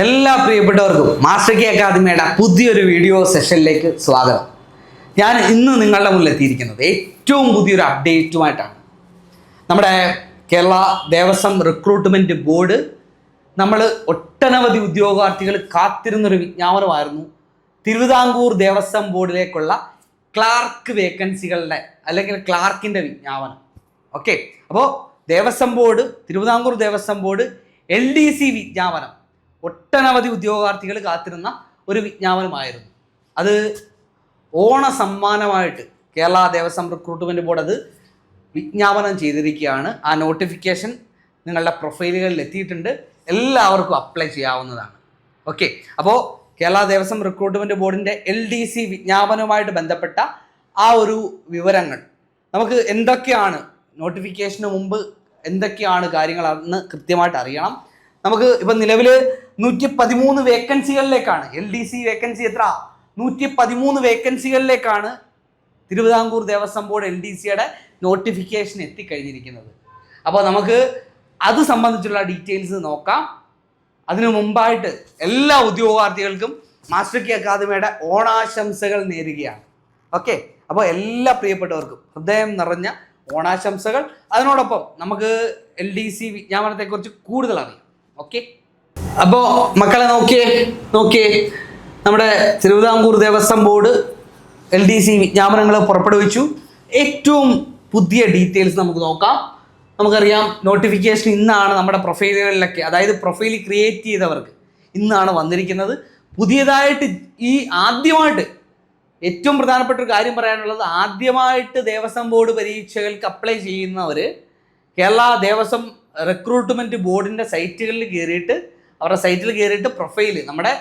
എല്ലാ പ്രിയപ്പെട്ടവർക്കും master K അക്കാദമിയുടെ പുതിയൊരു വീഡിയോ സെഷനിലേക്ക് സ്വാഗതം. ഞാൻ ഇന്ന് നിങ്ങളുടെ മുന്നിൽ എത്തിയിരിക്കുന്നത് ഏറ്റവും പുതിയൊരു അപ്ഡേറ്റുമായിട്ടാണ്. നമ്മുടെ കേരള ദേവസ്വം റിക്രൂട്ട്മെന്റ് ബോർഡ് നമ്മൾ ഒട്ടനവധി ഉദ്യോഗാർത്ഥികൾ കാത്തിരുന്നൊരു വിജ്ഞാപനമായിരുന്നു. തിരുവിതാംകൂർ ദേവസ്വം ബോർഡിലേക്കുള്ള ക്ലാർക്ക് വേക്കൻസികളുടെ അല്ലെങ്കിൽ ക്ലാർക്കിന്റെ വിജ്ഞാപനം. ഓക്കെ? അപ്പോൾ Devaswom board Thiruvithamkoor Devaswom board L D C വിജ്ഞാപനം. ഒട്ടനവധി ഉദ്യോഗാർത്ഥികൾ കാത്തിരുന്ന ഒരു വിജ്ഞാപനമായിരുന്നു. അത് ഓണ സമ്മാനമായിട്ട് കേരള ദേവസ്വം റിക്രൂട്ട്മെന്റ് ബോർഡ് അത് വിജ്ഞാപനം ചെയ്തിരിക്കുകയാണ്. ആ നോട്ടിഫിക്കേഷൻ നിങ്ങളുടെ പ്രൊഫൈലുകളിൽ എത്തിയിട്ടുണ്ട്. എല്ലാവർക്കും അപ്ലൈ ചെയ്യാവുന്നതാണ്. ഓക്കെ. അപ്പോൾ കേരള ദേവസ്വം റിക്രൂട്ട്മെന്റ് ബോർഡിന്റെ എൽ ഡി സി വിജ്ഞാപനവുമായിട്ട് ബന്ധപ്പെട്ട ആ ഒരു വിവരങ്ങൾ നമുക്ക് എന്തൊക്കെയാണ് നോട്ടിഫിക്കേഷന് മുമ്പ് എന്തൊക്കെയാണ് കാര്യങ്ങളെന്ന് കൃത്യമായിട്ട് അറിയണം. നമുക്ക് ഇപ്പൊ നിലവിൽ നൂറ്റി പതിമൂന്ന് വേക്കൻസികളിലേക്കാണ് എൽ ഡി സി വേക്കൻസി എത്ര? നൂറ്റി പതിമൂന്ന് വേക്കൻസികളിലേക്കാണ് Thiruvithamkoor Devaswom board L D സിയുടെ നോട്ടിഫിക്കേഷൻ എത്തിക്കഴിഞ്ഞിരിക്കുന്നത്. അപ്പോൾ നമുക്ക് അത് സംബന്ധിച്ചുള്ള ഡീറ്റെയിൽസ് നോക്കാം. അതിനു മുമ്പായിട്ട് എല്ലാ ഉദ്യോഗാർത്ഥികൾക്കും മാസ്റ്റർ കെ അക്കാദമിയുടെ ഓണാശംസകൾ നേരുകയാണ്. ഓക്കെ അപ്പോൾ എല്ലാ പ്രിയപ്പെട്ടവർക്കും ഹൃദയം നിറഞ്ഞ ഓണാശംസകൾ. അതിനോടൊപ്പം നമുക്ക് എൽ ഡി സി വിജ്ഞാപനത്തെക്കുറിച്ച് കൂടുതൽ അറിയാം. ഓക്കെ അപ്പോ മക്കളെ നോക്കിയേ നോക്കിയേ. നമ്മുടെ Thiruvithamkoor Devaswom board L D C വിജ്ഞാപനങ്ങൾ പുറപ്പെടുവിച്ചു. ഏറ്റവും പുതിയ ഡീറ്റെയിൽസ് നമുക്ക് നോക്കാം. നമുക്കറിയാം നോട്ടിഫിക്കേഷൻ ഇന്നാണ് നമ്മുടെ പ്രൊഫൈലുകളിലൊക്കെ അതായത് പ്രൊഫൈൽ ക്രിയേറ്റ് ചെയ്തവർക്ക് ഇന്നാണ് വന്നിരിക്കുന്നത്. പുതിയതായിട്ട് ഈ ആദ്യമായിട്ട് ഏറ്റവും പ്രധാനപ്പെട്ട ഒരു കാര്യം പറയാനുള്ളത് ആദ്യമായിട്ട് ദേവസ്വം ബോർഡ് പരീക്ഷകൾക്ക് അപ്ലൈ ചെയ്യുന്നവർ കേരള ദേവസ്വം റിക്രൂട്ട്മെന്റ് ബോർഡിന്റെ സൈറ്റുകളിൽ കയറിയിട്ട് അവരുടെ സൈറ്റിൽ കയറിയിട്ട് പ്രൊഫൈൽ നമ്മുടെ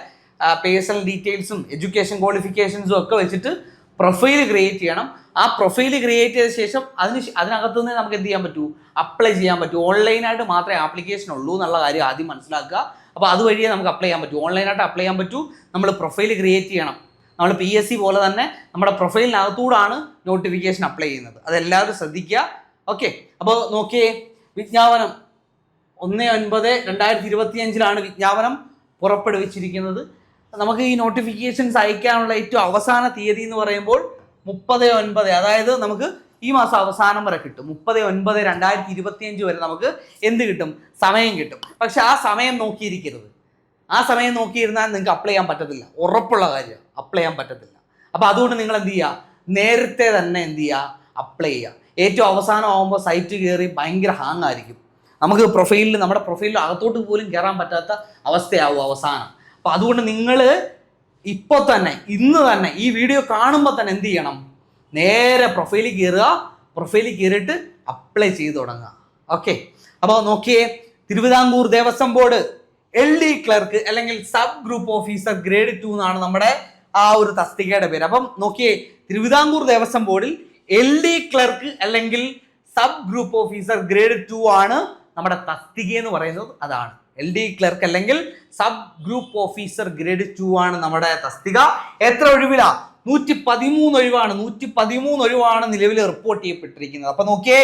പേഴ്സണൽ ഡീറ്റെയിൽസും എഡ്യൂക്കേഷൻ ക്വാളിഫിക്കേഷൻസും ഒക്കെ വെച്ചിട്ട് പ്രൊഫൈൽ ക്രിയേറ്റ് ചെയ്യണം. ആ പ്രൊഫൈൽ ക്രിയേറ്റ് ചെയ്ത ശേഷം അതിന് അതിനകത്തു നിന്ന് നമുക്ക് എന്ത് ചെയ്യാൻ പറ്റൂ? അപ്ലൈ ചെയ്യാൻ പറ്റൂ. ഓൺലൈനായിട്ട് മാത്രമേ ആപ്ലിക്കേഷൻ ഉള്ളൂ എന്നുള്ള കാര്യം ആദ്യം മനസ്സിലാക്കുക. അപ്പോൾ അതുവഴിയേ നമുക്ക് അപ്ലൈ ചെയ്യാൻ പറ്റൂ. ഓൺലൈനായിട്ട് അപ്ലൈ ചെയ്യാൻ പറ്റൂ. നമ്മൾ പ്രൊഫൈൽ ക്രിയേറ്റ് ചെയ്യണം. നമ്മൾ പി എസ് സി പോലെ തന്നെ നമ്മുടെ പ്രൊഫൈലിനകത്തൂടാണ് നോട്ടിഫിക്കേഷൻ അപ്ലൈ ചെയ്യുന്നത്. അതെല്ലാവരും ശ്രദ്ധിക്കുക. ഓക്കെ അപ്പോൾ നോക്കിയേ വിജ്ഞാപനം. ഒന്ന് ഒൻപത് രണ്ടായിരത്തി ഇരുപത്തി അഞ്ചിലാണ് വിജ്ഞാപനം പുറപ്പെടുവിച്ചിരിക്കുന്നത്. നമുക്ക് ഈ നോട്ടിഫിക്കേഷൻസ് അയക്കാനുള്ള ഏറ്റവും അവസാന തീയതി എന്ന് പറയുമ്പോൾ മുപ്പത് ഒൻപത്. അതായത് നമുക്ക് ഈ മാസം അവസാനം വരെ കിട്ടും. മുപ്പത് ഒൻപത് രണ്ടായിരത്തി ഇരുപത്തി അഞ്ച് വരെ നമുക്ക് എന്ത് കിട്ടും? സമയം കിട്ടും. പക്ഷെ ആ സമയം നോക്കിയിരിക്കരുത്. ആ സമയം നോക്കിയിരുന്നാൽ നിങ്ങൾക്ക് അപ്ലൈ ചെയ്യാൻ പറ്റത്തില്ല. ഉറപ്പുള്ള കാര്യം. അപ്ലൈ ചെയ്യാൻ പറ്റത്തില്ല. അപ്പോൾ അതുകൊണ്ട് നിങ്ങൾ എന്ത് ചെയ്യുക? നേരത്തെ തന്നെ എന്ത് ചെയ്യുക? അപ്ലൈ ചെയ്യുക. ഏറ്റവും അവസാനം ആകുമ്പോൾ സൈറ്റ് കയറി ഭയങ്കര ഹാങ് ആയിരിക്കും. നമുക്ക് പ്രൊഫൈലിൽ നമ്മുടെ പ്രൊഫൈലിൽ അകത്തോട്ട് പോലും കയറാൻ പറ്റാത്ത അവസ്ഥയാവും അവസാനം. അപ്പോൾ അതുകൊണ്ട് നിങ്ങൾ ഇപ്പോൾ തന്നെ ഇന്ന് തന്നെ ഈ വീഡിയോ കാണുമ്പോൾ തന്നെ എന്ത് ചെയ്യണം? നേരെ പ്രൊഫൈലിൽ കയറുക പ്രൊഫൈലിൽ കയറിയിട്ട് അപ്ലൈ ചെയ്ത് തുടങ്ങുക. ഓക്കെ അപ്പോൾ നോക്കിയേ Thiruvithamkoor Devaswom board L D clerk അല്ലെങ്കിൽ sub group officer grade two എന്നാണ് നമ്മുടെ ആ ഒരു തസ്തികയുടെ പേര്. അപ്പം നോക്കിയേ തിരുവിതാംകൂർ ദേവസ്വം ബോർഡിൽ എൽ ഡി ക്ലർക്ക് അല്ലെങ്കിൽ sub group officer grade two ആണ് നമ്മുടെ തസ്തിക എന്ന് പറയുന്നത്. അതാണ്. എൽ ഡി ക്ലർക്ക് അല്ലെങ്കിൽ sub group officer grade two ആണ് നമ്മുടെ തസ്തിക. എത്ര ഒഴിവിലാ? നൂറ്റി പതിമൂന്ന് ഒഴിവാണ്. നൂറ്റി പതിമൂന്ന് ഒഴിവാണ് നിലവിൽ റിപ്പോർട്ട് ചെയ്യപ്പെട്ടിരിക്കുന്നത്. അപ്പൊ നോക്കിയേ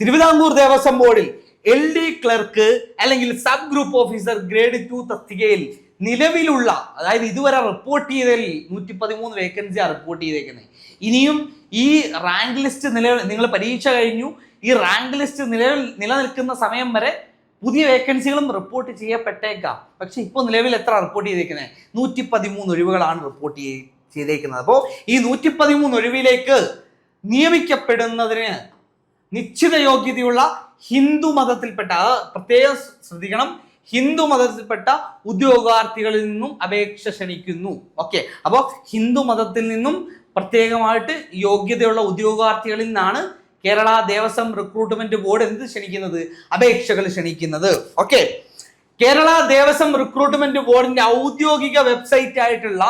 തിരുവിതാംകൂർ ദേവസ്വം ബോർഡിൽ എൽ ഡി ക്ലർക്ക് അല്ലെങ്കിൽ sub group officer grade two തസ്തികയിൽ നിലവിലുള്ള അതായത് ഇതുവരെ റിപ്പോർട്ട് ചെയ്തതിൽ നൂറ്റി പതിമൂന്ന് വേക്കൻസിയാണ് റിപ്പോർട്ട് ചെയ്തേക്കുന്നത് ഇനിയും ഈ റാങ്ക് ലിസ്റ്റ് നില നിങ്ങൾ പരീക്ഷ കഴിഞ്ഞു. ഈ റാങ്ക് ലിസ്റ്റ് നില നിലനിൽക്കുന്ന സമയം വരെ പുതിയ വേക്കൻസികളും റിപ്പോർട്ട് ചെയ്യപ്പെട്ടേക്കാം. പക്ഷെ ഇപ്പോൾ നിലവിൽ എത്ര റിപ്പോർട്ട് ചെയ്തേക്കുന്നത് നൂറ്റി പതിമൂന്ന് ഒഴിവുകളാണ് റിപ്പോർട്ട് ചെയ് ചെയ്തേക്കുന്നത്. അപ്പോൾ ഈ നൂറ്റി പതിമൂന്ന് ഒഴിവിലേക്ക് നിയമിക്കപ്പെടുന്നതിന് നിശ്ചിത യോഗ്യതയുള്ള ഹിന്ദു മതത്തിൽപ്പെട്ട അത് പ്രത്യേകം ശ്രദ്ധിക്കണം. ഹിന്ദു മതത്തിൽപ്പെട്ട ഉദ്യോഗാർത്ഥികളിൽ നിന്നും അപേക്ഷ ക്ഷണിക്കുന്നു. ഓക്കെ. അപ്പോൾ ഹിന്ദു മതത്തിൽ നിന്നും പ്രത്യേകമായിട്ട് യോഗ്യതയുള്ള ഉദ്യോഗാർത്ഥികളിൽ നിന്നാണ് കേരള ദേവസ്വം റിക്രൂട്ട്മെന്റ് ബോർഡ് എന്ത് ക്ഷണിക്കുന്നത്? അപേക്ഷകൾ ക്ഷണിക്കുന്നത്. ഓക്കെ കേരള ദേവസ്വം റിക്രൂട്ട്മെന്റ് ബോർഡിന്റെ ഔദ്യോഗിക വെബ്സൈറ്റ് ആയിട്ടുള്ള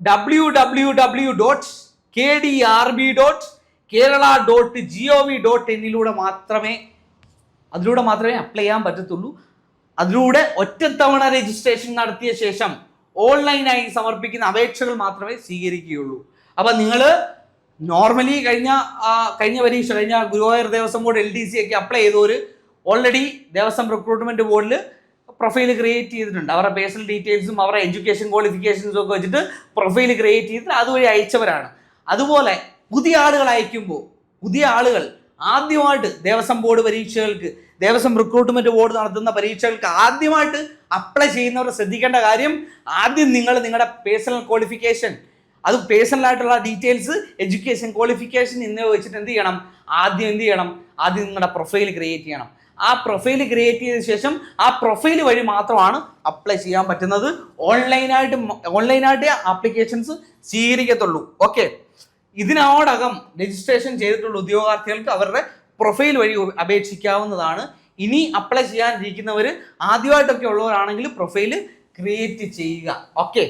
W W W dot K D R B dot Kerala dot G O V dot എന്നിലൂടെ മാത്രമേ അതിലൂടെ മാത്രമേ അപ്ലൈ ചെയ്യാൻ പറ്റത്തുള്ളൂ. അതിലൂടെ ഒറ്റത്തവണ രജിസ്ട്രേഷൻ നടത്തിയ ശേഷം ഓൺലൈനായി സമർപ്പിക്കുന്ന അപേക്ഷകൾ മാത്രമേ സ്വീകരിക്കുകയുള്ളൂ. അപ്പം നിങ്ങൾ നോർമലി കഴിഞ്ഞ കഴിഞ്ഞ പരീക്ഷ കഴിഞ്ഞ Guruvayur Devaswom board L D C ഒക്കെ അപ്ലൈ ചെയ്തവർ ഓൾറെഡി ദേവസ്വം റിക്രൂട്ട്മെന്റ് ബോർഡിൽ പ്രൊഫൈൽ ക്രിയേറ്റ് ചെയ്തിട്ടുണ്ട്. അവരുടെ പേഴ്സണൽ ഡീറ്റെയിൽസും അവരുടെ എഡ്യൂക്കേഷൻ ക്വാളിഫിക്കേഷൻസും ഒക്കെ വെച്ചിട്ട് പ്രൊഫൈൽ ക്രിയേറ്റ് ചെയ്തിട്ട് അതുവഴി അയച്ചവരാണ്. അതുപോലെ പുതിയ ആളുകൾ അയക്കുമ്പോൾ പുതിയ ആളുകൾ ആദ്യമായിട്ട് ദേവസ്വം ബോർഡ് പരീക്ഷകൾക്ക് ദേവസ്വം റിക്രൂട്ട്മെന്റ് ബോർഡ് നടത്തുന്ന പരീക്ഷകൾക്ക് ആദ്യമായിട്ട് അപ്ലൈ ചെയ്യുന്നവർ ശ്രദ്ധിക്കേണ്ട കാര്യം ആദ്യം നിങ്ങൾ നിങ്ങളുടെ പേഴ്സണൽ ക്വാളിഫിക്കേഷൻ അത് പേഴ്സണൽ ആയിട്ടുള്ള ഡീറ്റെയിൽസ് എഡ്യൂക്കേഷൻ ക്വാളിഫിക്കേഷൻ എന്നിവ വെച്ചിട്ട് എന്ത് ചെയ്യണം? ആദ്യം എന്ത് ചെയ്യണം? ആദ്യം നിങ്ങളുടെ പ്രൊഫൈൽ ക്രിയേറ്റ് ചെയ്യണം. ആ പ്രൊഫൈൽ ക്രിയേറ്റ് ചെയ്ത ശേഷം ആ പ്രൊഫൈൽ വഴി മാത്രമാണ് അപ്ലൈ ചെയ്യാൻ പറ്റുന്നത്. ഓൺലൈനായിട്ട് ഓൺലൈനായിട്ട് ആപ്ലിക്കേഷൻസ് സ്വീകരിക്കത്തുള്ളൂ. ഓക്കെ ഇതിനോടകം രജിസ്ട്രേഷൻ ചെയ്തിട്ടുള്ള ഉദ്യോഗാർത്ഥികൾക്ക് അവരുടെ പ്രൊഫൈൽ വഴി അപേക്ഷിക്കാവുന്നതാണ്. ഇനി അപ്ലൈ ചെയ്യാനിരിക്കുന്നവർ ആദ്യമായിട്ടൊക്കെ ഉള്ളവരാണെങ്കിൽ പ്രൊഫൈൽ ക്രിയേറ്റ് ചെയ്യുക. ഓക്കെ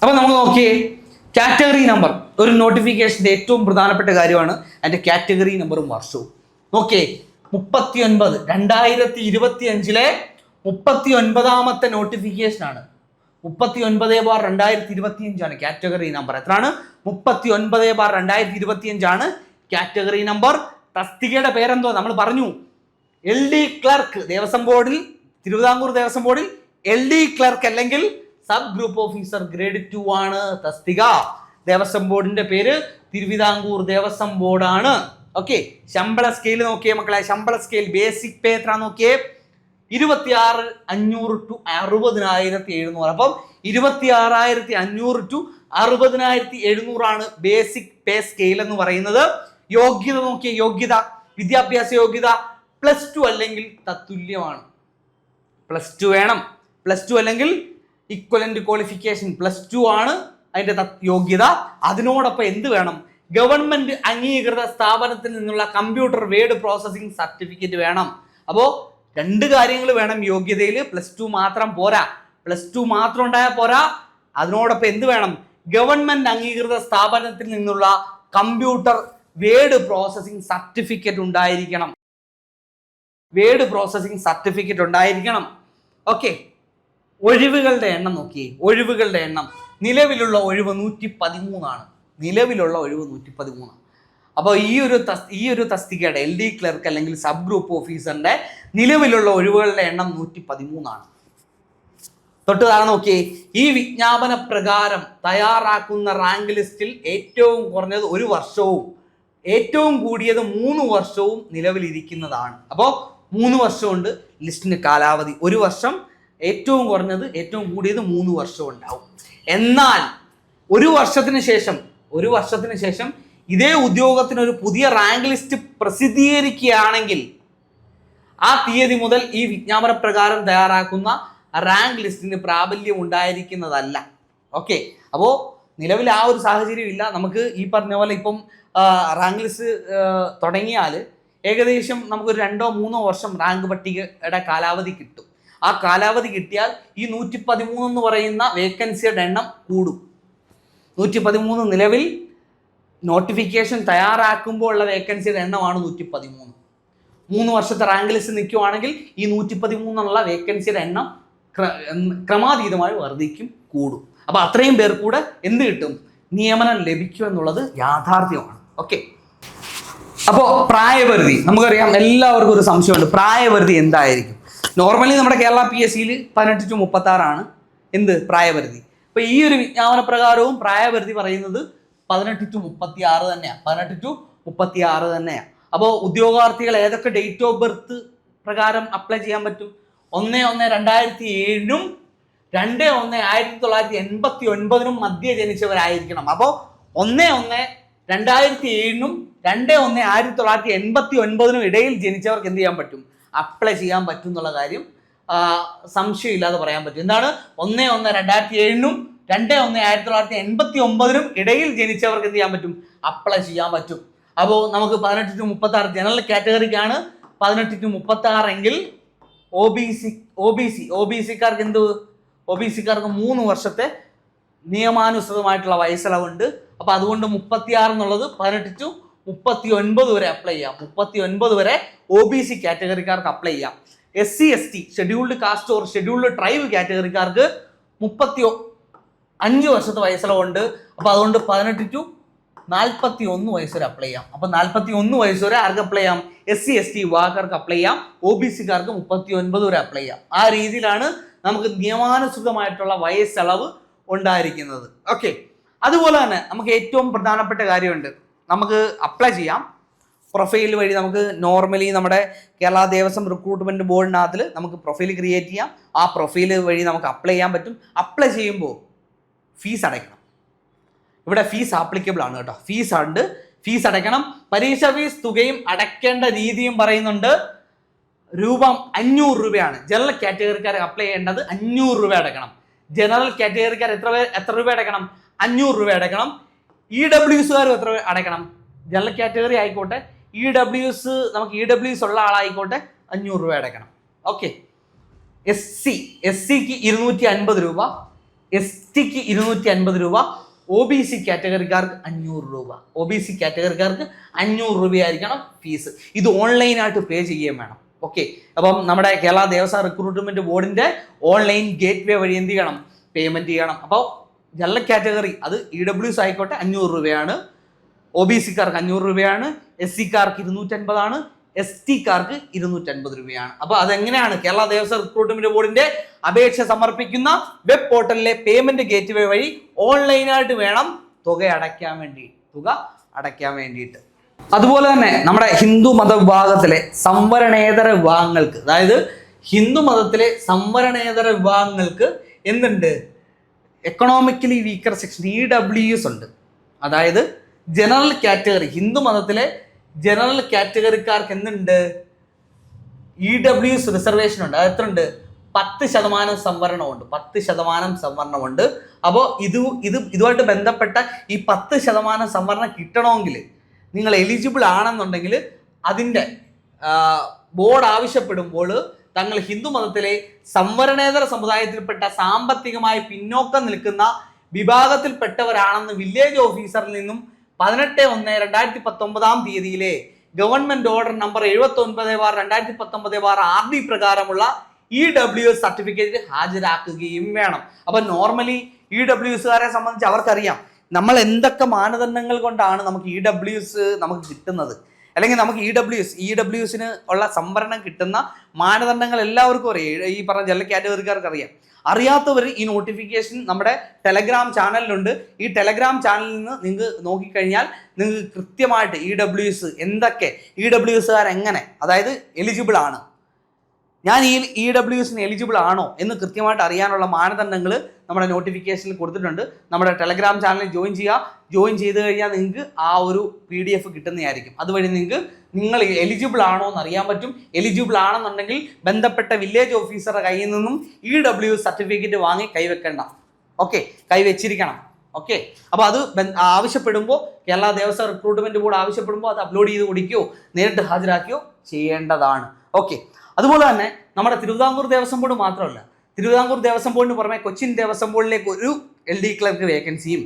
അപ്പൊ നമ്മൾ നോക്കിയേ. കാറ്റഗറി നമ്പർ ഒരു നോട്ടിഫിക്കേഷന്റെ ഏറ്റവും പ്രധാനപ്പെട്ട കാര്യമാണ് അതിന്റെ കാറ്റഗറി നമ്പറും വർഷവും. ഓക്കെ മുപ്പത്തി ഒൻപത് രണ്ടായിരത്തി ഇരുപത്തി അഞ്ചിലെ മുപ്പത്തി ഒൻപതാമത്തെ നോട്ടിഫിക്കേഷനാണ് മുപ്പത്തി ഒൻപത് ബാർ രണ്ടായിരത്തി ഇരുപത്തി അഞ്ചാണ് കാറ്റഗറി നമ്പർ എത്രയാണ്? മുപ്പത്തി ഒൻപത് ബാർ രണ്ടായിരത്തി ഇരുപത്തി അഞ്ചാണ് കാറ്റഗറി നമ്പർ തസ്തികയുടെ പേരെന്തോ? നമ്മൾ പറഞ്ഞു. എൽ ഡി ക്ലർക്ക് ദേവസ്വം ബോർഡിൽ തിരുവിതാംകൂർ ദേവസ്വം ബോർഡിൽ എൽ ഡി ക്ലർക്ക് അല്ലെങ്കിൽ sub group officer grade two ആണ്. തസ്തിക. ദേവസ്വം ബോർഡിന്റെ പേര് തിരുവിതാംകൂർ ദേവസ്വം ബോർഡാണ്. ഓക്കെ ശമ്പള സ്കെയിൽ നോക്കിയേ മക്കളെ ശമ്പള സ്കെയിൽ ബേസിക് പേ എത്ര നോക്കിയേ? ഇരുപത്തിയാറ് അഞ്ഞൂറ് ടു അറുപതിനായിരത്തി എഴുന്നൂറ്. അപ്പം ഇരുപത്തി ആറായിരത്തി അഞ്ഞൂറ് ടു അറുപതിനായിരത്തി എഴുന്നൂറാണ് ബേസിക് പേ സ്കെയിൽ എന്ന് പറയുന്നത്. യോഗ്യത നോക്കിയ യോഗ്യത വിദ്യാഭ്യാസ യോഗ്യത പ്ലസ് ടു അല്ലെങ്കിൽ തത്തുല്യമാണ്. പ്ലസ് ടു വേണം. പ്ലസ് ടു അല്ലെങ്കിൽ ഇക്വലന്റ് ക്വാളിഫിക്കേഷൻ പ്ലസ് ടു ആണ് അതിന്റെ യോഗ്യത. അതിനോടൊപ്പം എന്ത് വേണം? ഗവൺമെന്റ് അംഗീകൃത സ്ഥാപനത്തിൽ നിന്നുള്ള കമ്പ്യൂട്ടർ വേഡ് പ്രോസസ്സിംഗ് സർട്ടിഫിക്കറ്റ് വേണം. അപ്പോൾ രണ്ട് കാര്യങ്ങൾ വേണം യോഗ്യതയിൽ. പ്ലസ് ടു മാത്രം പോരാ. പ്ലസ് ടു മാത്രം ഉണ്ടായാൽ പോരാ. അതിനോടൊപ്പം എന്ത് വേണം? ഗവൺമെന്റ് അംഗീകൃത സ്ഥാപനത്തിൽ നിന്നുള്ള കമ്പ്യൂട്ടർ വേഡ് പ്രോസസ്സിംഗ് സർട്ടിഫിക്കറ്റ് ഉണ്ടായിരിക്കണം. വേഡ് പ്രോസസ്സിംഗ് സർട്ടിഫിക്കറ്റ് ഉണ്ടായിരിക്കണം. ഓക്കെ ഒഴിവുകളുടെ എണ്ണം നോക്കിയേ. ഒഴിവുകളുടെ എണ്ണം. നിലവിലുള്ള ഒഴിവ് നൂറ്റി പതിമൂന്നാണ് നിലവിലുള്ള ഒഴിവ് നൂറ്റി പതിമൂന്നാണ് അപ്പോൾ ഈ ഒരു തസ് ഈ ഒരു തസ്തികയുടെ എൽ ഡി ക്ലർക്ക് അല്ലെങ്കിൽ സബ് ഗ്രൂപ്പ് ഓഫീസറിന്റെ നിലവിലുള്ള ഒഴിവുകളുടെ എണ്ണം നൂറ്റി പതിമൂന്നാണ് തൊട്ട് താഴെ നോക്കിയേ. ഈ വിജ്ഞാപന പ്രകാരം തയ്യാറാക്കുന്ന റാങ്ക് ലിസ്റ്റിൽ ഏറ്റവും കുറഞ്ഞത് ഒരു വർഷവും ഏറ്റവും കൂടിയത് മൂന്ന് വർഷവും നിലവിലിരിക്കുന്നതാണ്. അപ്പോൾ മൂന്ന് വർഷമുണ്ട്. ലിസ്റ്റിന് കാലാവധി ഒരു വർഷം ഏറ്റവും കുറഞ്ഞത് ഏറ്റവും കൂടിയത് മൂന്ന് വർഷം ഉണ്ടാവും. എന്നാൽ ഒരു വർഷത്തിന് ശേഷം ഒരു വർഷത്തിന് ശേഷം ഇതേ ഉദ്യോഗത്തിന് ഒരു പുതിയ റാങ്ക് ലിസ്റ്റ് പ്രസിദ്ധീകരിക്കുകയാണെങ്കിൽ ആ തീയതി മുതൽ ഈ വിജ്ഞാപന പ്രകാരം തയ്യാറാക്കുന്ന റാങ്ക് ലിസ്റ്റിന് പ്രാബല്യം ഉണ്ടായിരിക്കുന്നതല്ല. ഓക്കെ അപ്പോൾ നിലവിൽ ആ ഒരു സാഹചര്യം ഇല്ല നമുക്ക് ഈ പറഞ്ഞ പോലെ ഇപ്പം റാങ്ക് ലിസ്റ്റ് തുടങ്ങിയാൽ ഏകദേശം നമുക്കൊരു രണ്ടോ മൂന്നോ വർഷം റാങ്ക് പട്ടികയുടെ കാലാവധി കിട്ടും. ആ കാലാവധി കിട്ടിയാൽ ഈ നൂറ്റി പതിമൂന്ന് എന്ന് പറയുന്ന വേക്കൻസിയുടെ എണ്ണം കൂടും. നൂറ്റി പതിമൂന്ന് നിലവിൽ നോട്ടിഫിക്കേഷൻ തയ്യാറാക്കുമ്പോൾ ഉള്ള വേക്കൻസിയുടെ എണ്ണമാണ് നൂറ്റി പതിമൂന്ന് മൂന്ന് വർഷത്തെ റാങ്ക് ലിസ്റ്റ് നിൽക്കുവാണെങ്കിൽ ഈ നൂറ്റി പതിമൂന്നുള്ള വേക്കൻസിയുടെ എണ്ണം ക്രമാതീതമായി വർദ്ധിക്കും കൂടും. അപ്പോൾ അത്രയും പേർ കൂടെ എന്ത് കിട്ടും? നിയമനം ലഭിക്കും എന്നുള്ളത് യാഥാർത്ഥ്യമാണ്. ഓക്കെ. അപ്പോൾ പ്രായപരിധി. നമുക്കറിയാം എല്ലാവർക്കും ഒരു സംശയമുണ്ട്. പ്രായപരിധി എന്തായിരിക്കും? നോർമലി നമ്മുടെ കേരള പി എസ് സിയിൽ പതിനെട്ട് ടു മുപ്പത്തി ആറാണ് എന്ത് പ്രായപരിധി. അപ്പോൾ ഈ ഒരു വിജ്ഞാപന പ്രകാരവും പ്രായപരിധി പറയുന്നത് പതിനെട്ട് ടു മുപ്പത്തി ആറ് തന്നെയാണ് പതിനെട്ട് ടു മുപ്പത്തി ആറ് തന്നെയാണ് അപ്പോൾ ഉദ്യോഗാർത്ഥികൾ ഏതൊക്കെ ഡേറ്റ് ഓഫ് ബർത്ത് പ്രകാരം അപ്ലൈ ചെയ്യാൻ പറ്റും? ഒന്ന് ഒന്ന് രണ്ടായിരത്തി ഏഴിനും രണ്ട് ഒന്ന് ആയിരത്തി തൊള്ളായിരത്തി എൺപത്തി ഒൻപതിനും മധ്യ ജനിച്ചവരായിരിക്കണം. അപ്പോൾ ഒന്ന് ഒന്ന് രണ്ടായിരത്തി ഏഴിനും രണ്ട് ഒന്ന് ആയിരത്തി തൊള്ളായിരത്തി എൺപത്തി ഒൻപതിനും ഇടയിൽ ജനിച്ചവർക്ക് എന്ത് ചെയ്യാൻ പറ്റും? അപ്ലൈ ചെയ്യാൻ പറ്റും എന്നുള്ള കാര്യം സംശയം സംശയമില്ലാതെ പറയാൻ പറ്റും. എന്താണ്? ഒന്ന് ഒന്ന് രണ്ടായിരത്തി ഏഴിനും രണ്ട് ഒന്ന് ആയിരത്തി തൊള്ളായിരത്തി എൺപത്തി ഒമ്പതിനും ഇടയിൽ ജനിച്ചവർക്ക് എന്ത് ചെയ്യാൻ പറ്റും? അപ്ലൈ ചെയ്യാൻ പറ്റും. അപ്പോൾ നമുക്ക് പതിനെട്ട് ടു മുപ്പത്തി ആറ് ജനറൽ കാറ്റഗറിക്കാണ് പതിനെട്ട് ടു മുപ്പത്തി ആറ് എങ്കിൽ O B C O B C O B സിക്കാർക്ക് എന്ത്? ഒ ബി സിക്കാർക്ക് മൂന്ന് വർഷത്തെ നിയമാനുസൃതമായിട്ടുള്ള വയസ്സളവുണ്ട്. അപ്പോൾ അതുകൊണ്ട് മുപ്പത്തിയാറ് എന്നുള്ളത് പതിനെട്ട് ടു മുപ്പത്തി ഒൻപത് വരെ അപ്ലൈ ചെയ്യാം. മുപ്പത്തി ഒൻപത് വരെ ഒ ബി സി കാറ്റഗറിക്കാർക്ക് അപ്ലൈ ചെയ്യാം. S C S T scheduled caste or scheduled tribe കാറ്റഗറിക്കാർക്ക് മുപ്പത്തി അഞ്ച് വർഷത്തെ വയസ്സിലുണ്ട് അപ്പോൾ അതുകൊണ്ട് പതിനെട്ട് ടു നാൽപ്പത്തി ഒന്ന് വയസ്സ് വരെ അപ്ലൈ ചെയ്യാം. അപ്പൊ നാൽപ്പത്തി ഒന്ന് വയസ്സ് വരെ ആർക്ക് അപ്ലൈ ചെയ്യാം? എസ് സി എസ് ടി വിഭാഗക്കാർക്ക് അപ്ലൈ ചെയ്യാം. ഒ ബി സിക്കാർക്ക് മുപ്പത്തി ഒൻപത് വരെ അപ്ലൈ ചെയ്യാം. ആ രീതിയിലാണ് നമുക്ക് നിയമാനുസൃതമായിട്ടുള്ള വയസ്സളവ് ഉണ്ടായിരിക്കുന്നത്. ഓക്കെ അതുപോലെ തന്നെ നമുക്ക് ഏറ്റവും പ്രധാനപ്പെട്ട കാര്യമുണ്ട്. നമുക്ക് അപ്ലൈ ചെയ്യാം. പ്രൊഫൈൽ വഴി നമുക്ക് നോർമലി നമ്മുടെ കേരള ദേവസ്വം റിക്രൂട്ട്മെന്റ് ബോർഡിനകത്തിൽ നമുക്ക് പ്രൊഫൈൽ ക്രിയേറ്റ് ചെയ്യാം. ആ പ്രൊഫൈൽ വഴി നമുക്ക് അപ്ലൈ ചെയ്യാൻ പറ്റും. അപ്ലൈ ചെയ്യുമ്പോൾ ഫീസ് അടയ്ക്കണം. ഇവിടെ ഫീസ് ആപ്ലിക്കബിൾ ആണ് കേട്ടോ. ഫീസ് ഉണ്ട്. ഫീസ് അടയ്ക്കണം. പരീക്ഷ ഫീസ് തുകയും അടയ്ക്കേണ്ട രീതിയും പറയുന്നുണ്ട്. രൂപ അഞ്ഞൂറ് രൂപയാണ്. ജനറൽ കാറ്റഗറിക്കാർ അപ്ലൈ ചെയ്യേണ്ടത് അഞ്ഞൂറ് രൂപ അടയ്ക്കണം. ജനറൽ കാറ്റഗറിക്കാർ എത്ര എത്ര രൂപ അടയ്ക്കണം? അഞ്ഞൂറ് രൂപ അടയ്ക്കണം. ഇ ഡബ്ല്യുസുകാരും എത്ര അടയ്ക്കണം? ജനറൽ കാറ്റഗറി ആയിക്കോട്ടെ. ഇ ഡബ്ല്യുസ് നമുക്ക് ഇ ഡബ്ല്യുസ് ഉള്ള ആളായിക്കോട്ടെ അഞ്ഞൂറ് രൂപ അടയ്ക്കണം. ഓക്കെ എസ് സി എസ് സിക്ക് ഇരുന്നൂറ്റി അൻപത് രൂപ. എസ് ടിക്ക് ഇരുന്നൂറ്റി അൻപത് രൂപ. ഒ ബി സി കാറ്റഗറിക്കാർക്ക് അഞ്ഞൂറ് രൂപ. ഒ ബി സി കാറ്റഗറിക്കാർക്ക് അഞ്ഞൂറ് രൂപയായിരിക്കണം ഫീസ് ഇത് ഓൺലൈനായിട്ട് പേ ചെയ്യുകയും വേണം. ഓക്കെ അപ്പം നമ്മുടെ കേരള ദേവസ്വം റിക്രൂട്ട്മെന്റ് ബോർഡിന്റെ ഓൺലൈൻ ഗേറ്റ് വഴി എന്ത് ചെയ്യണം? പേയ്മെന്റ് ചെയ്യണം. അപ്പോൾ ജനറൽ കാറ്റഗറി അത് ഇ ഡബ്ല്യുസ് ആയിക്കോട്ടെ അഞ്ഞൂറ് രൂപയാണ്. ഒ ബി സിക്കാർക്ക് അഞ്ഞൂറ് രൂപയാണ്. എസ് സിക്കാർക്ക് ഇരുന്നൂറ്റൻപതാണ്. എസ് ടിക്കാർക്ക് ഇരുന്നൂറ്റൻപത് രൂപയാണ്. അപ്പൊ അതെങ്ങനെയാണ് കേരള ദേവസ്വം റിക്രൂട്ട്മെന്റ് ബോർഡിന്റെ അപേക്ഷ സമർപ്പിക്കുന്ന വെബ് പോർട്ടലിലെ പേയ്മെന്റ് ഗേറ്റ് വേ വഴി ഓൺലൈനായിട്ട് വേണം തുക അടയ്ക്കാൻ വേണ്ടി തുക അടയ്ക്കാൻ വേണ്ടിയിട്ട്. അതുപോലെ തന്നെ നമ്മുടെ ഹിന്ദു മത വിഭാഗത്തിലെ സംവരണേതര വിഭാഗങ്ങൾക്ക് അതായത് ഹിന്ദു മതത്തിലെ സംവരണേതര വിഭാഗങ്ങൾക്ക് എന്തുണ്ട്? Economically weaker section E W S ഉണ്ട്. അതായത് ജനറൽ കാറ്റഗറി ഹിന്ദു മതത്തിലെ ജനറൽ കാറ്റഗറിക്കാർക്ക് എന്തുണ്ട്? ഇ ഡബ്ല്യുസ് റിസർവേഷൻ ഉണ്ട്. അത് എത്ര ഉണ്ട് പത്ത് ശതമാനം സംവരണമുണ്ട് പത്ത് ശതമാനം സംവരണമുണ്ട് അപ്പോൾ ഇത് ഇത് ഇതുമായിട്ട് ബന്ധപ്പെട്ട ഈ പത്ത് ശതമാനം സംവരണം കിട്ടണമെങ്കിൽ നിങ്ങൾ എലിജിബിൾ ആണെന്നുണ്ടെങ്കിൽ അതിന്റെ ബോർഡ് ആവശ്യപ്പെടുമ്പോൾ തങ്ങൾ ഹിന്ദു മതത്തിലെ സംവരണേതര സമുദായത്തിൽപ്പെട്ട സാമ്പത്തികമായി പിന്നോക്കം നിൽക്കുന്ന വിഭാഗത്തിൽപ്പെട്ടവരാണെന്ന് വില്ലേജ് ഓഫീസറിൽ നിന്നും പതിനെട്ട് ഒന്ന് രണ്ടായിരത്തി പത്തൊമ്പതാം തീയതിയിലെ ഗവൺമെന്റ് ഓർഡർ നമ്പർ എഴുപത്തി ഒൻപത് ബാർ രണ്ടായിരത്തി പത്തൊമ്പത് ബാർ ആർ ഡി പ്രകാരമുള്ള ഇ ഡബ്ല്യു എസ് സർട്ടിഫിക്കറ്റ് ഹാജരാക്കുകയും വേണം. അപ്പൊ നോർമലി ഇ ഡബ്ല്യു എസുകാരെ സംബന്ധിച്ച് അവർക്കറിയാം. നമ്മൾ എന്തൊക്കെ മാനദണ്ഡങ്ങൾ കൊണ്ടാണ് നമുക്ക് ഇ ഡബ്ല്യു എസ് നമുക്ക് കിട്ടുന്നത്? അല്ലെങ്കിൽ നമുക്ക് E W S E W എസിന് ഉള്ള സംവരണം കിട്ടുന്ന മാനദണ്ഡങ്ങൾ എല്ലാവർക്കും അറിയാം. ഈ പറഞ്ഞ ജനറൽ കാറ്റഗറിക്കാർക്ക് അറിയാം. അറിയാത്തവർ ഈ നോട്ടിഫിക്കേഷൻ നമ്മുടെ ടെലഗ്രാം ചാനലിലുണ്ട് ഈ ടെലഗ്രാം ചാനലിൽ നിന്ന് നിങ്ങൾക്ക് നോക്കിക്കഴിഞ്ഞാൽ നിങ്ങൾക്ക് കൃത്യമായിട്ട് ഇ ഡബ്ല്യു എസ് എന്തൊക്കെ ഇ ഡബ്ല്യു എസ്കാർ എങ്ങനെ അതായത് എലിജിബിൾ ആണ്. ഞാൻ ഈ ഇ ഡബ്ല്യു എസിന് എലിജിബിൾ ആണോ എന്ന് കൃത്യമായിട്ട് അറിയാനുള്ള മാനദണ്ഡങ്ങൾ നമ്മുടെ നോട്ടിഫിക്കേഷനിൽ കൊടുത്തിട്ടുണ്ട്. നമ്മുടെ ടെലഗ്രാം ചാനലിൽ ജോയിൻ ചെയ്യുക. ജോയിൻ ചെയ്ത് കഴിഞ്ഞാൽ നിങ്ങൾക്ക് ആ ഒരു പി ഡി എഫ് കിട്ടുന്നതായിരിക്കും. അതുവഴി നിങ്ങൾക്ക് നിങ്ങൾ എലിജിബിൾ ആണോ എന്ന് അറിയാൻ പറ്റും. എലിജിബിൾ ആണെന്നുണ്ടെങ്കിൽ ബന്ധപ്പെട്ട വില്ലേജ് ഓഫീസറുടെ കയ്യിൽ നിന്നും ഇ ഡബ്ല്യു സർട്ടിഫിക്കറ്റ് വാങ്ങി കൈവെക്കേണ്ട. ഓക്കെ കൈവച്ചിരിക്കണം. ഓക്കെ അപ്പോൾ അത് ആവശ്യപ്പെടുമ്പോൾ കേരള ദേവസ്വം റിക്രൂട്ട്മെന്റ് ബോർഡ് ആവശ്യപ്പെടുമ്പോൾ അത് അപ്ലോഡ് ചെയ്ത് കൊടുക്കുകയോ നേരിട്ട് ഹാജരാക്കിയോ ചെയ്യേണ്ടതാണ്. ഓക്കെ അതുപോലെ തന്നെ നമ്മുടെ തിരുവിതാംകൂർ ദേവസ്വം ബോർഡ് മാത്രമല്ല തിരുവിതാംകൂർ ദേവസ്വം ബോർഡിന് പുറമെ കൊച്ചിൻ ദേവസ്വം ബോർഡിലേക്ക് ഒരു എൽ ഡി ക്ലർക്ക് വേക്കൻസിയും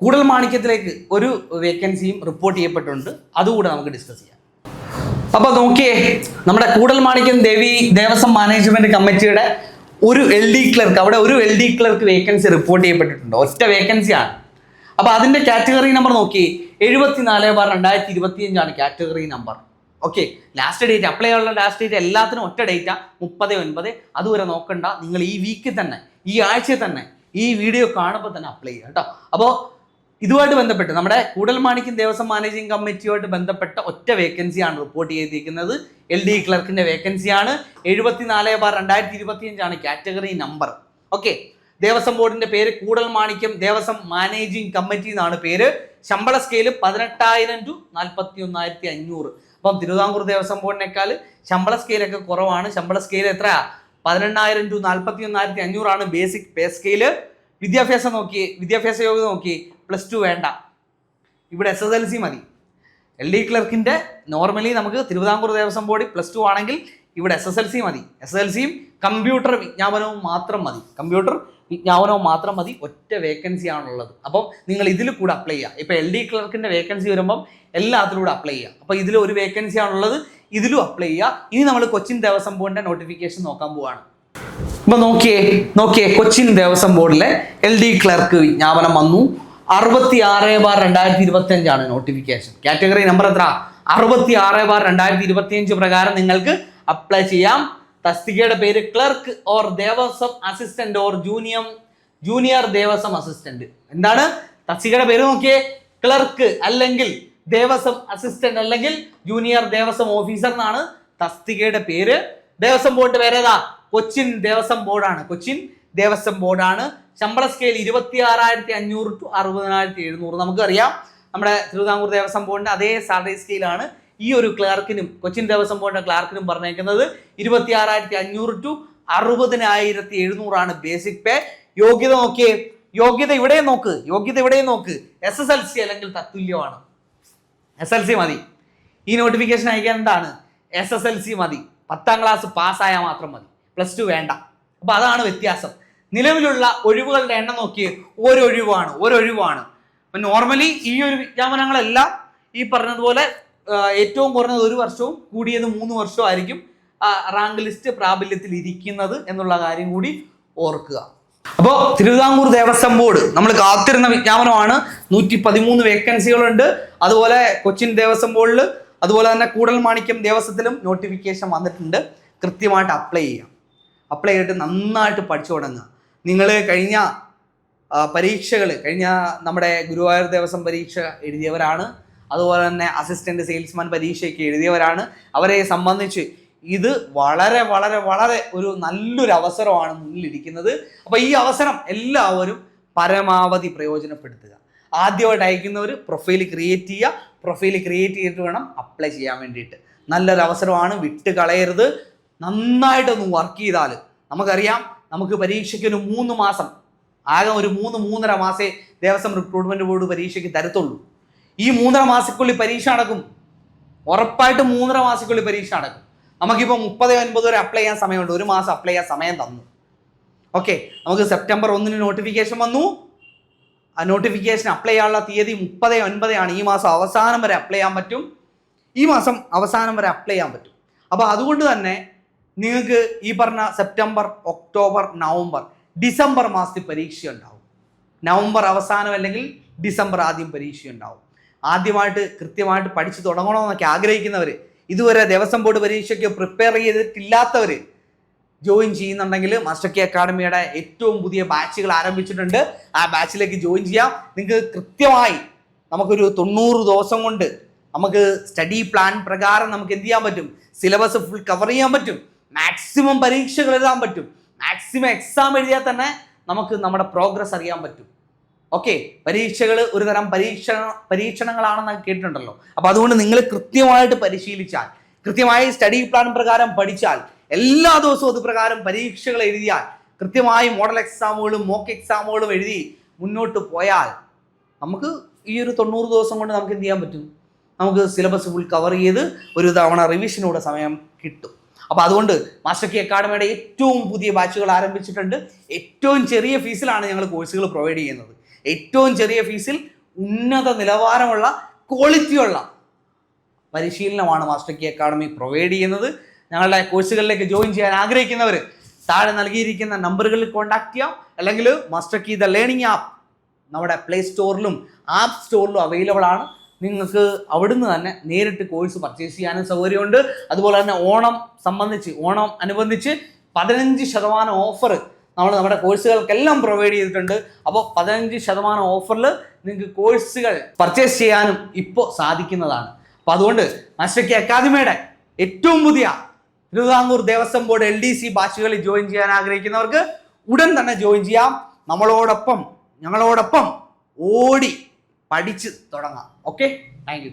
കൂടൽ മാണിക്യത്തിലേക്ക് ഒരു വേക്കൻസിയും റിപ്പോർട്ട് ചെയ്യപ്പെട്ടിട്ടുണ്ട്. അതുകൂടെ നമുക്ക് ഡിസ്കസ് ചെയ്യാം. അപ്പൊ നോക്കിയേ നമ്മുടെ കൂടൽ മാണിക്യം ദേവി ദേവസ്വം മാനേജ്മെന്റ് കമ്മിറ്റിയുടെ ഒരു എൽ ഡി ക്ലർക്ക് അവിടെ ഒരു L D clerk vacancy report ചെയ്യപ്പെട്ടിട്ടുണ്ട്. ഒറ്റ വേക്കൻസിയാണ് അപ്പൊ അതിന്റെ കാറ്റഗറി നമ്പർ നോക്കി. എഴുപത്തിനാല് ബാർ രണ്ടായിരത്തി ഇരുപത്തിയഞ്ചാണ് category number okay last date apply ചെയ്യാനുള്ള ലാസ്റ്റ് ഡേറ്റ് എല്ലാത്തിനും ഒറ്റ ഡേറ്റാ മുപ്പത് ഒൻപത്. അതുവരെ നോക്കണ്ട. നിങ്ങൾ ഈ വീക്കിൽ തന്നെ ഈ ആഴ്ചയിൽ തന്നെ ഈ വീഡിയോ കാണുമ്പോൾ തന്നെ അപ്ലൈ ചെയ്യുക കേട്ടോ. അപ്പോൾ ഇതുമായിട്ട് ബന്ധപ്പെട്ട് നമ്മുടെ കൂടൽമാണിക്യം ദേവസ്വം മാനേജിംഗ് കമ്മിറ്റിയുമായിട്ട് ബന്ധപ്പെട്ട ഒറ്റ വേക്കൻസിയാണ് റിപ്പോർട്ട് ചെയ്തിരിക്കുന്നത്. എൽ ഡി ക്ലർക്കിന്റെ വേക്കൻസിയാണ് എഴുപത്തിനാല് ബാർ രണ്ടായിരത്തി ഇരുപത്തിയഞ്ചാണ് കാറ്റഗറി നമ്പർ ഓക്കെ ദേവസ്വം ബോർഡിന്റെ പേര് കൂടൽ മാണിക്യം ദേവസ്വം മാനേജിംഗ് കമ്മിറ്റി എന്നാണ് പേര്. ശമ്പള സ്കെയിൽ പതിനെട്ടായിരം ടു നാൽപ്പത്തി ഒന്നായിരത്തി അഞ്ഞൂറ്. അപ്പം തിരുവിതാംകൂർ ദേവസ്വം ബോർഡിനേക്കാൾ ശമ്പള സ്കെയിലൊക്കെ കുറവാണ്. ശമ്പള സ്കെയിൽ എത്ര? പതിനെണ്ണായിരം ടു നാൽപ്പത്തി ഒന്നായിരത്തി അഞ്ഞൂറാണ് ബേസിക് പേ സ്കെയിൽ. വിദ്യാഭ്യാസം നോക്കി വിദ്യാഭ്യാസ യോഗ്യത നോക്കി പ്ലസ് ടു വേണ്ട. ഇവിടെ എസ് എസ് എൽ സി മതി. എൽ ഡി ക്ലർക്കിന്റെ നോർമലി നമുക്ക് തിരുവിതാംകൂർ ദേവസ്വം ബോർഡിൽ പ്ലസ് ടു ആണെങ്കിൽ ഇവിടെ എസ് എസ് എൽ സി മതി. എസ് എസ് എൽ സിയും കമ്പ്യൂട്ടർ വിജ്ഞാപനവും മാത്രം മതി. കമ്പ്യൂട്ടർ വിജ്ഞാപനവും മാത്രം മതി ഒറ്റ വേക്കൻസി ആണുള്ളത്. അപ്പം നിങ്ങൾ ഇതിൽ കൂടെ അപ്ലൈ ചെയ്യുക. ഇപ്പം എൽ ഡി ക്ലർക്കിന്റെ വേക്കൻസി വരുമ്പം എല്ലാത്തിലൂടെ അപ്ലൈ ചെയ്യുക. അപ്പം ഇതിൽ ഒരു വേക്കൻസി ആണുള്ളത് ഇതിലും അപ്ലൈ ചെയ്യുക. ഇനി നമ്മൾ കൊച്ചിൻ ദേവസ്വം ബോർഡിന്റെ നോട്ടിഫിക്കേഷൻ നോക്കാൻ പോവാണ്. ഇപ്പം നോക്കിയേ നോക്കിയേ കൊച്ചിൻ ദേവസ്വം ബോർഡിലെ എൽ ഡി ക്ലർക്ക് വിജ്ഞാപനം വന്നു. അറുപത്തി ആറ് ബാർ രണ്ടായിരത്തി ഇരുപത്തി അഞ്ചാണ് നോട്ടിഫിക്കേഷൻ കാറ്റഗറി നമ്പർ എത്ര അറുപത്തി ആറ് ബാർ രണ്ടായിരത്തി ഇരുപത്തി അഞ്ച് പ്രകാരം നിങ്ങൾക്ക് അപ്ലൈ ചെയ്യാം. തസ്തികയുടെ പേര് clerk or Devaswom assistant or junior junior Devaswom assistant. എന്താണ്? തസ്തികയുടെ പേര് നോക്കിയേ. ക്ലർക്ക് അല്ലെങ്കിൽ ദേവസ്വം അസിസ്റ്റന്റ് അല്ലെങ്കിൽ ജൂനിയർ ദേവസ്വം ഓഫീസർ എന്നാണ് തസ്തികയുടെ പേര്. ദേവസ്വം ബോർഡിന്റെ പേരേതാ? കൊച്ചിൻ ദേവസ്വം ബോർഡാണ്. കൊച്ചിൻ ദേവസ്വം ബോർഡാണ്. ശമ്പള സ്കെയിൽ ഇരുപത്തി ആറായിരത്തി അഞ്ഞൂറ് ടു അറുപതിനായിരത്തി എഴുന്നൂറ് നമുക്കറിയാം. നമ്മുടെ തിരുവിതാംകൂർ ദേവസ്വം ബോർഡിന്റെ അതേ സാലറി സ്കെയിലാണ് ഈ ഒരു ക്ലാർക്കിനും കൊച്ചിൻ ദേവസ്വം ബോർഡിന്റെ ക്ലാർക്കിനും പറഞ്ഞേക്കുന്നത് ഇരുപത്തി ആറായിരത്തി അഞ്ഞൂറ് ടു അറുപതിനായിരത്തി എഴുന്നൂറാണ് ബേസിക് പേ. യോഗ്യത നോക്കിയേ. യോഗ്യത ഇവിടെ നോക്ക്. യോഗ്യത ഇവിടെ നോക്ക്. എസ് എസ് എൽ സി അല്ലെങ്കിൽ തത്തുല്യമാണ്. എസ് എൽ സി മതി. ഈ നോട്ടിഫിക്കേഷൻ അയക്കാൻ എന്താണ്? എസ് എസ് എൽ സി മതി. പത്താം ക്ലാസ് പാസ്സായാൽ മാത്രം മതി. പ്ലസ് ടു വേണ്ട. അപ്പൊ അതാണ് വ്യത്യാസം. നിലവിലുള്ള ഒഴിവുകളുടെ എണ്ണം നോക്കിയേ. ഒരൊഴിവാണ്. ഒരൊഴിവാണ്. അപ്പൊ നോർമലി ഈ ഒരു വിജ്ഞാപനങ്ങളെല്ലാം ഈ പറഞ്ഞതുപോലെ ഏറ്റവും കുറഞ്ഞത് ഒരു വർഷവും കൂടിയത് മൂന്ന് വർഷവും ആയിരിക്കും റാങ്ക് ലിസ്റ്റ് പ്രാബല്യത്തിൽ ഇരിക്കുന്നത് എന്നുള്ള കാര്യം കൂടി ഓർക്കുക. അപ്പോൾ തിരുവിതാംകൂർ ദേവസ്വം ബോർഡ് നമ്മൾ കാത്തിരുന്ന വിജ്ഞാപനമാണ്. നൂറ്റി പതിമൂന്ന് വേക്കൻസികളുണ്ട്. അതുപോലെ കൊച്ചിൻ ദേവസ്വം ബോർഡിൽ അതുപോലെ തന്നെ കൂടൽ മാണിക്യം ദേവസ്വത്തിലും നോട്ടിഫിക്കേഷൻ വന്നിട്ടുണ്ട്. കൃത്യമായിട്ട് അപ്ലൈ ചെയ്യാം. അപ്ലൈ ചെയ്തിട്ട് നന്നായിട്ട് പഠിച്ചു തുടങ്ങുക. നിങ്ങൾ കഴിഞ്ഞ പരീക്ഷകൾ കഴിഞ്ഞ നമ്മുടെ ഗുരുവായൂർ ദേവസ്വം പരീക്ഷ എഴുതിയവരാണ്. അതുപോലെ തന്നെ അസിസ്റ്റന്റ് സെയിൽസ്മാൻ പരീക്ഷയ്ക്ക് എഴുതിയവരാണ്. അവരെ സംബന്ധിച്ച് ഇത് വളരെ വളരെ വളരെ ഒരു നല്ലൊരു അവസരമാണ് മുന്നിലിരിക്കുന്നത്. അപ്പോൾ ഈ അവസരം എല്ലാവരും പരമാവധി പ്രയോജനപ്പെടുത്തുക. ആദ്യമായിട്ട് അയക്കുന്നവർ പ്രൊഫൈൽ ക്രിയേറ്റ് ചെയ്യുക. പ്രൊഫൈൽ ക്രിയേറ്റ് ചെയ്തിട്ട് വേണം അപ്ലൈ ചെയ്യാൻ വേണ്ടിയിട്ട്. നല്ലൊരു അവസരമാണ്. വിട്ട് കളയരുത്. നന്നായിട്ടൊന്ന് വർക്ക് ചെയ്താൽ നമുക്കറിയാം നമുക്ക് പരീക്ഷയ്ക്ക് ഒരു മൂന്ന് മാസം ആകെ ഒരു മൂന്ന് മൂന്നര മാസേ ദേവസ്വം റിക്രൂട്ട്മെന്റ് ബോർഡ് പരീക്ഷയ്ക്ക് തരത്തുള്ളൂ. ഈ മൂന്നര മാസക്കുള്ളിൽ പരീക്ഷ നടക്കും. ഉറപ്പായിട്ട് മൂന്നര മാസക്കുള്ളിൽ പരീക്ഷ നടക്കും. നമുക്കിപ്പോൾ മുപ്പത് ഒൻപത് വരെ അപ്ലൈ ചെയ്യാൻ സമയമുണ്ട്. ഒരു മാസം അപ്ലൈ ചെയ്യാൻ സമയം തന്നു. ഓക്കെ നമുക്ക് സെപ്റ്റംബർ ഒന്നിന് നോട്ടിഫിക്കേഷൻ വന്നു. ആ നോട്ടിഫിക്കേഷൻ അപ്ലൈ ചെയ്യാനുള്ള തീയതി മുപ്പത് ഒൻപതാണ് ഈ മാസം അവസാനം വരെ അപ്ലൈ ചെയ്യാൻ പറ്റും. ഈ മാസം അവസാനം വരെ അപ്ലൈ ചെയ്യാൻ പറ്റും. അപ്പോൾ അതുകൊണ്ട് തന്നെ നിങ്ങൾക്ക് ഈ പറഞ്ഞ സെപ്റ്റംബർ ഒക്ടോബർ നവംബർ ഡിസംബർ മാസത്തിൽ പരീക്ഷ ഉണ്ടാവും നവംബർ അവസാനം അല്ലെങ്കിൽ ഡിസംബർ ആദ്യം പരീക്ഷ ഉണ്ടാവും ആദ്യമായിട്ട് കൃത്യമായിട്ട് പഠിച്ചു തുടങ്ങണമെന്നൊക്കെ ആഗ്രഹിക്കുന്നവർ ഇതുവരെ ദേവസ്വം ബോർഡ് പരീക്ഷയ്ക്ക് പ്രിപ്പയർ ചെയ്തിട്ടില്ലാത്തവർ ജോയിൻ ചെയ്യുന്നുണ്ടെങ്കിൽ മാസ്റ്റർ കെ അക്കാഡമിയുടെ ഏറ്റവും പുതിയ ബാച്ചുകൾ ആരംഭിച്ചിട്ടുണ്ട്. ആ ബാച്ചിലേക്ക് ജോയിൻ ചെയ്യാം. നിങ്ങൾക്ക് കൃത്യമായി നമുക്കൊരു തൊണ്ണൂറ് ദിവസം കൊണ്ട് നമുക്ക് സ്റ്റഡി പ്ലാൻ പ്രകാരം നമുക്ക് എന്ത് ചെയ്യാൻ പറ്റും? സിലബസ് ഫുൾ കവർ ചെയ്യാൻ പറ്റും. മാക്സിമം പരീക്ഷകൾ എഴുതാൻ പറ്റും. മാക്സിമം എക്സാം എഴുതിയാൽ തന്നെ നമുക്ക് നമ്മുടെ പ്രോഗ്രസ് അറിയാൻ പറ്റും. ഓക്കെ പരീക്ഷകൾ ഒരു തരം പരീക്ഷണ പരീക്ഷണങ്ങളാണെന്ന് കേട്ടിട്ടുണ്ടല്ലോ. അപ്പൊ അതുകൊണ്ട് നിങ്ങൾ കൃത്യമായിട്ട് പരിശീലിച്ചാൽ കൃത്യമായി സ്റ്റഡി പ്ലാൻ പ്രകാരം പഠിച്ചാൽ എല്ലാ ദിവസവും അത് പ്രകാരം പരീക്ഷകൾ എഴുതിയാൽ കൃത്യമായി മോഡൽ എക്സാമുകളും മോക്ക് എക്സാമുകളും എഴുതി മുന്നോട്ട് പോയാൽ നമുക്ക് ഈ ഒരു തൊണ്ണൂറ് ദിവസം കൊണ്ട് നമുക്ക് എന്ത് ചെയ്യാൻ പറ്റും? നമുക്ക് സിലബസ് ഫുൾ കവർ ചെയ്ത് ഒരു തവണ റിവിഷനോടെ സമയം കിട്ടും. അപ്പോൾ അതുകൊണ്ട് മാസ്റ്റർ കി അക്കാഡമിയുടെ ഏറ്റവും പുതിയ ബാച്ചുകൾ ആരംഭിച്ചിട്ടുണ്ട്. ഏറ്റവും ചെറിയ ഫീസിലാണ് ഞങ്ങൾ കോഴ്സുകൾ പ്രൊവൈഡ് ചെയ്യുന്നത്. ഏറ്റവും ചെറിയ ഫീസിൽ ഉന്നത നിലവാരമുള്ള ക്വാളിറ്റിയുള്ള പരിശീലനമാണ് മാസ്റ്റർ കി അക്കാഡമി പ്രൊവൈഡ് ചെയ്യുന്നത്. ഞങ്ങളുടെ കോഴ്സുകളിലേക്ക് ജോയിൻ ചെയ്യാൻ ആഗ്രഹിക്കുന്നവർ താഴെ നൽകിയിരിക്കുന്ന നമ്പറുകളിൽ കോൺടാക്ട് ചെയ്യാം. അല്ലെങ്കിൽ master K the learning app നമ്മുടെ പ്ലേ സ്റ്റോറിലും ആപ്പ് സ്റ്റോറിലും അവൈലബിൾ ആണ്. നിങ്ങൾക്ക് അവിടുന്ന് തന്നെ നേരിട്ട് കോഴ്സ് പർച്ചേസ് ചെയ്യാനും സൗകര്യമുണ്ട്. അതുപോലെ തന്നെ ഓണം സംബന്ധിച്ച് ഓണം അനുബന്ധിച്ച് പതിനഞ്ച് ശതമാനം ഓഫർ നമ്മൾ നമ്മുടെ കോഴ്സുകൾക്കെല്ലാം പ്രൊവൈഡ് ചെയ്തിട്ടുണ്ട്. അപ്പോൾ പതിനഞ്ച് ശതമാനം ഓഫറിൽ നിങ്ങൾക്ക് കോഴ്സുകൾ പർച്ചേസ് ചെയ്യാനും ഇപ്പോൾ സാധിക്കുന്നതാണ്. അപ്പോൾ അതുകൊണ്ട് മാസ്റ്റർ കെ അക്കാദമിയുടെ ഏറ്റവും പുതിയ Thiruvithamkoor Devaswom board L D C ബാച്ചുകളിൽ join ചെയ്യാൻ ആഗ്രഹിക്കുന്നവർക്ക് ഉടൻ തന്നെ ജോയിൻ ചെയ്യാം. നമ്മളോടൊപ്പം ഞങ്ങളോടൊപ്പം ഓടി പഠിച്ച് തുടങ്ങാം. Okay thank